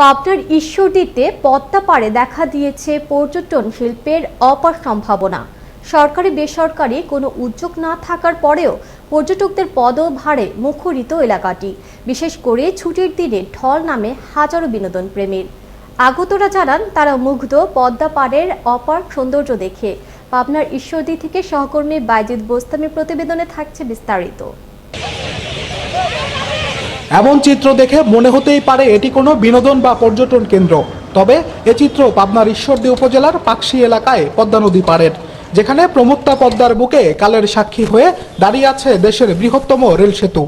পাবনার ঈশ্বরদীতে পদ্মা পাড়ে দেখা দিয়েছে পর্যটন শিল্পের অপার সম্ভাবনা। সরকারি বেসরকারি কোনো উদ্যোগ না থাকার পরেও পর্যটকদের পদভারে মুখরিত এলাকাটি। বিশেষ করে ছুটির দিনে ঢল নামে হাজারো বিনোদন প্রেমীর। আগতরা জানান, তারা মুগ্ধ পদ্মা পাড়ের অপার সৌন্দর্য দেখে। পাবনার ঈশ্বরদী থেকে সহকর্মী বাইজিৎ বোস্তামির প্রতিবেদনে থাকছে বিস্তারিত। এমন চিত্র দেখে মনে হতেই পারে এটি কোনো বিনোদন বা পর্যটন কেন্দ্র। তবে এ চিত্র পাবনার ঈশ্বরদী উপজেলার পাকশি এলাকায় পদ্মা নদী পাড়ের, যেখানে প্রমত্তা পদ্মার বুকে কালের সাক্ষী হয়ে দাঁড়িয়ে আছে দেশের বৃহত্তম রেল সেতু।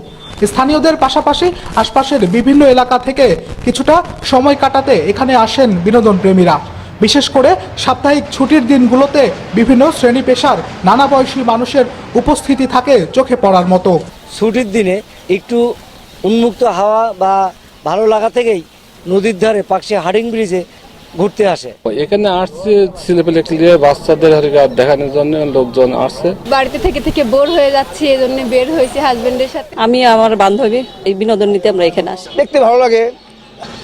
স্থানীয়দের পাশাপাশি আশপাশের বিভিন্ন এলাকা থেকে কিছুটা সময় কাটাতে এখানে আসেন বিনোদন প্রেমীরা। বিশেষ করে সাপ্তাহিক ছুটির দিনগুলোতে বিভিন্ন শ্রেণি পেশার নানা বয়সী মানুষের উপস্থিতি থাকে চোখে পড়ার মতো। ছুটির দিনে একটু উন্মুক্ত হাওয়া বা ভালো লাগা থেকেই নদীর ধারে পাকশি হাডিং ব্রিজে ঘুরতে আসে। এখানে আসছে ছেলেপেলে বাচ্চাদের দেখানোর জন্য লোকজন আসছে। বাড়িতে থেকে থেকে বোর হয়ে যাচ্ছি এই জন্য বের হয়েছে হাজবেন্ডের সাথে। আমি আমার বান্ধবী এই বিনোদন নিতে আমরা এখানে আসি। দেখতে ভালো লাগে।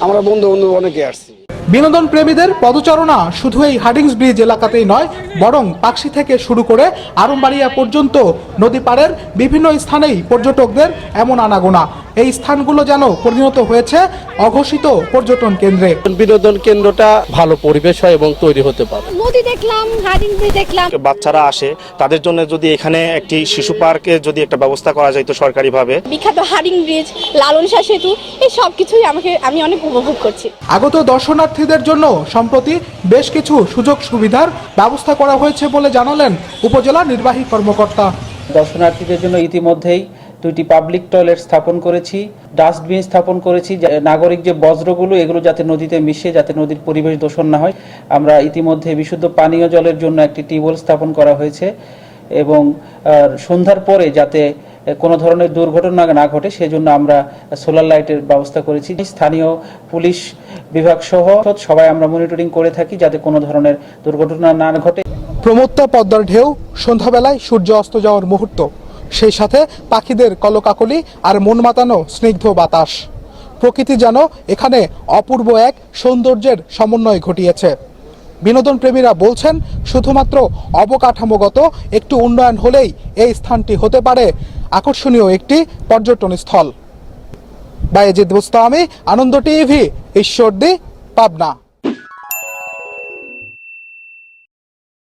আমরা বন্ধু বন্ধু অনেকে আসছি। বিনোদন প্রেমীদের পদচারণা শুধু এই হার্ডিংস ব্রিজ এলাকাতেই নয় বরং পাকশি থেকে শুরু করে আরমবাড়িয়া পর্যন্ত নদী পাড়ের বিভিন্ন স্থানেই পর্যটকদের এমন আনাগোনা। এই স্থানগুলো যেন পরিণত হয়েছে অঘোষিত পর্যটন কেন্দ্রে। বিনোদন কেন্দ্রটা ভালো পরিবেশ হয় এবং তৈরি হতে পারে। নদী দেখলাম হাডিং ব্রিজ দেখলাম। বাচ্চারা আসে তাদের জন্য যদি এখানে একটি শিশু পার্কে যদি একটা ব্যবস্থা করা যায় তো সরকারিভাবে। বিখ্যাত হাডিং ব্রিজ লালন শাহ সেতু এই সব কিছুই আমাকে আমি অনেক উপভোগ করছি। আগত দর্শনার্থীদের জন্য সম্প্রতি বেশ কিছু সুযোগ সুবিধার ব্যবস্থা করা হয়েছে বলে জানালেন উপজেলা নির্বাহী কর্মকর্তা। দর্শনার্থীদের জন্য ইতিমধ্যেই দুইটি পাবলিক টয়লেট স্থাপন করেছি ডাস্টবিন স্থাপন করেছি নাগরিক যে বজ্রগুলো, এগুলো যাতে নদীতে মিশে, যাতে নদীর পরিবেশ দূষণ না হয়। আমরা ইতিমধ্যে বিশুদ্ধ পানীয় জলের জন্য একটি টিউবওয়েল স্থাপন করা হয়েছে এবং সন্ধ্যার পরে যাতে কোনো ধরনের দুর্ঘটনা না ঘটে, সেজন্য আমরা সোলার লাইটের ব্যবস্থা করেছি। স্থানীয় পুলিশ বিভাগ সহ সবাই আমরা মনিটরিং করে থাকি, যাতে কোনো ধরনের দুর্ঘটনা না ঘটে। প্রমত্তা পদ্মার ঢেউ, সন্ধ্যাবেলায় সূর্য অস্ত যাওয়ার মুহূর্ত। সেই সাথে পাখিদের কলকাকলি আর মন মাতানো স্নিগ্ধ বাতাস। প্রকৃতি যেন এখানে অপূর্ব এক সৌন্দর্যের সমন্বয় ঘটিয়েছে। বিনোদন প্রেমীরা বলছেন, শুধুমাত্র অবকাঠামোগত একটু উন্নয়ন হলেই এই স্থানটি হতে পারে। আকর্ষণীয় একটি পর্যটন স্থল। বায়েজিদ বুস্তামি আনন্দ টিভি ঈশ্বর ঈশ্বরদী, পাবনা।